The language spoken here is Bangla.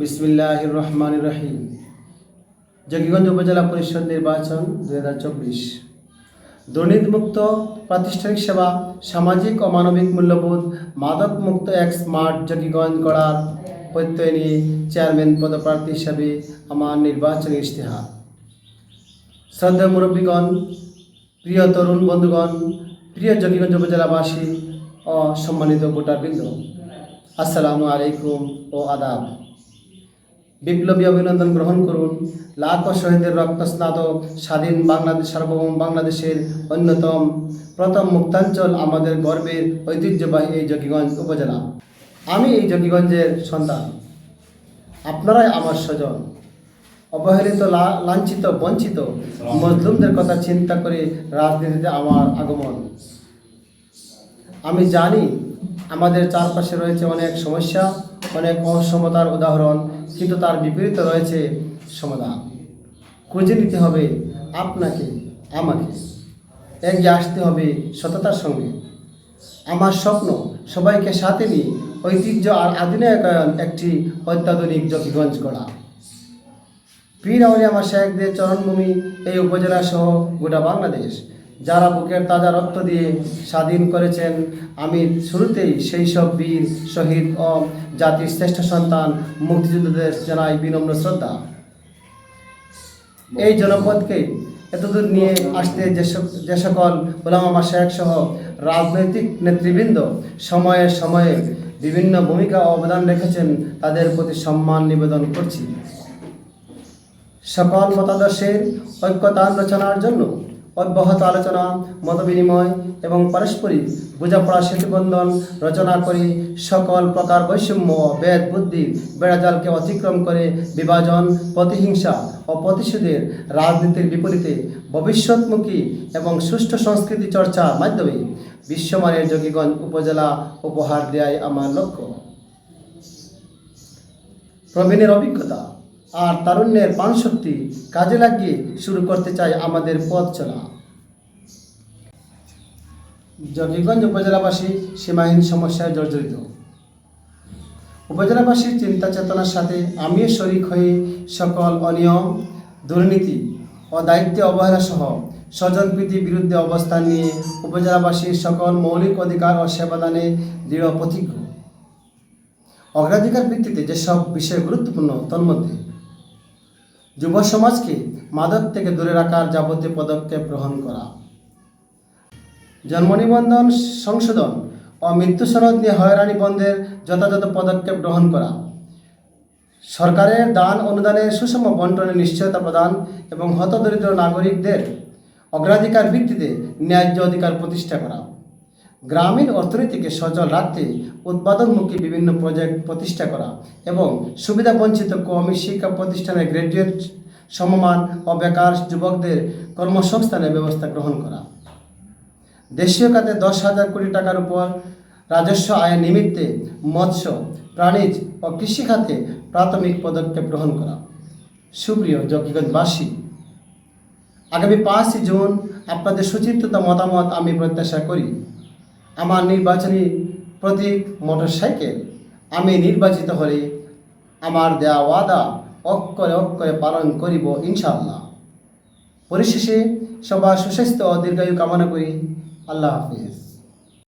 বিসমিল্লাহ রহমান রহিম জকিগঞ্জ উপজেলা পরিষদ নির্বাচন দু হাজার চব্বিশ। দুর্নীতিমুক্ত প্রাতিষ্ঠানিক সেবা, সামাজিক ও মানবিক মূল্যবোধ, মাদকমুক্ত এক স্মার্ট জকিগঞ্জ গড়ার প্রত্যয় নিয়ে চেয়ারম্যান পদপ্রার্থী হিসাবে আমার নির্বাচনী ইশতেহার। শ্রদ্ধা মুরব্বীগণ, প্রিয় তরুণ বন্ধুগণ, প্রিয় জকিগঞ্জ উপজেলাবাসী ও সম্মানিত ভোটারবৃন্দ, আসসালামু আলাইকুম ও আদাব। বিপ্লবী অভিনন্দন গ্রহণ করুন। লাখো শহীদের রক্তস্নাতক স্বাধীন বাংলাদেশ, সার্বভৌম বাংলাদেশের অন্যতম, প্রথম মুক্তাঞ্চল আমাদের গর্বের ঐতিহ্যবাহী এই জকিগঞ্জ উপজেলা। আমি এই জকিগঞ্জের সন্তান। আপনারাই আমার স্বজন। অবহেলিত লাঞ্ছিত, বঞ্চিত মজলুমদের কথা চিন্তা করে রাজনীতিতে আমার আগমন। আমি জানি আমাদের চারপাশে রয়েছে অনেক সমস্যা। অনেক অসমতার উদাহরণ, কিন্তু তার বিপরীতে রয়েছে সমাধান। খুঁজে নিতে হবে আপনাকে, আমাকে। এগিয়ে আসতে হবে সততার সঙ্গে। আমার স্বপ্ন সবাইকে সাথে নিয়ে ঐতিহ্য আর আধুনিকায়ন একটি অত্যাধুনিক জকিগঞ্জ করা পীর আউলিয়া মাসায়কদের চরণভূমি এই উপজেলা সহ গোটা বাংলাদেশ যারা বুকের তাজা রক্ত দিয়ে স্বাধীন করেছেন আমি শুরুতেই সেই সব বীর, শহীদ ও জাতির শ্রেষ্ঠ সন্তান মুক্তিযোদ্ধাদের জানাই বিনম্র শ্রদ্ধা। এই জনপদকে এতদূর নিয়ে আসতে যে সকল ওলামা মাসায়ক সহ রাজনৈতিক নেতৃবৃন্দ সময়ে সময়ে বিভিন্ন ভূমিকা অবদান রেখেছেন, তাদের প্রতি সম্মান নিবেদন করছি। সকল মতাদর্শের ঐক্যতান রচনার জন্য অব্যাহত আলোচনা, মতবিনিময় এবং পারস্পরিক বোঝাপড়া সেতুবন্ধন রচনা করে সকল প্রকার বৈষম্য বেদ বুদ্ধি, বেড়াজালকে অতিক্রম করে বিভাজন, প্রতিহিংসা ও প্রতিশোধের রাজনীতির বিপরীতে ভবিষ্যৎমুখী এবং সুষ্ঠু সংস্কৃতি চর্চার মাধ্যমে বিশ্বমানের যোগীগঞ্জ উপজেলা উপহার দেয় আমার লক্ষ্য। প্রবীণের অভিজ্ঞতা আর তারুণ্যের প্রাণশক্তি কাজে লাগিয়ে শুরু করতে চাই আমাদের পথ চলা। জকিগঞ্জ উপজেলাবাসী সীমাহীন সমস্যায় জর্জরিত। উপজেলাবাসীর চিন্তা চেতনার সাথে আমিও শরিক হয়ে সকল অনিয়ম, দুর্নীতি ও দায়িত্বে অবহেলা সহ স্বজনপ্রীতির বিরুদ্ধে অবস্থান নিয়ে উপজেলাবাসীর সকল মৌলিক অধিকার ও সেবাদানে দৃঢ় প্রতিজ্ঞ। অগ্রাধিকার ভিত্তিতে যেসব বিষয় গুরুত্বপূর্ণ, তন্মধ্যে যুব সমাজকে মাদক থেকে দূরে রাখার যাবতীয় পদক্ষেপ গ্রহণ করা। জন্ম নিবন্ধন সংশোধন ও মৃত্যু সনদ নিয়ে হয়রানি বন্ধের যথাযথ পদক্ষেপ গ্রহণ করা। সরকারের দান অনুদানের সুষম বন্টনের নিশ্চয়তা প্রদান এবং হতদরিদ্র নাগরিকদের অগ্রাধিকার ভিত্তিতে ন্যায্য অধিকার প্রতিষ্ঠা করা। গ্রামীণ অর্থনীতিকে সচল রাখতে উৎপাদনমুখী বিভিন্ন প্রজেক্ট প্রতিষ্ঠা করা এবং সুবিধা বঞ্চিত কওমি শিক্ষা প্রতিষ্ঠানের গ্র্যাজুয়েট সমমান ও বেকার যুবকদের কর্মসংস্থানের ব্যবস্থা গ্রহণ করা। দেশীয় খাতে দশ হাজার কোটি টাকার উপর রাজস্ব আয়ের নিমিত্তে মৎস্য, প্রাণীজ ও কৃষি খাতে প্রাথমিক পদক্ষেপ গ্রহণ করা। সুপ্রিয় জকিগঞ্জবাসী, আগামী পাঁচই জুন আপনাদের সুচিন্তিত মতামত আমি প্রত্যাশা করি। আমার নির্বাচনী প্রতীক মোটরসাইকেল। আমি নির্বাচিত হলে আমার দেয়া ওয়াদা অক্ষরে অক্ষরে পালন করিব ইনশাল্লাহ পরিশেষে সবার সুস্বাস্থ্য ও দীর্ঘায়ু কামনা করি। আল্লাহ হাফিজ।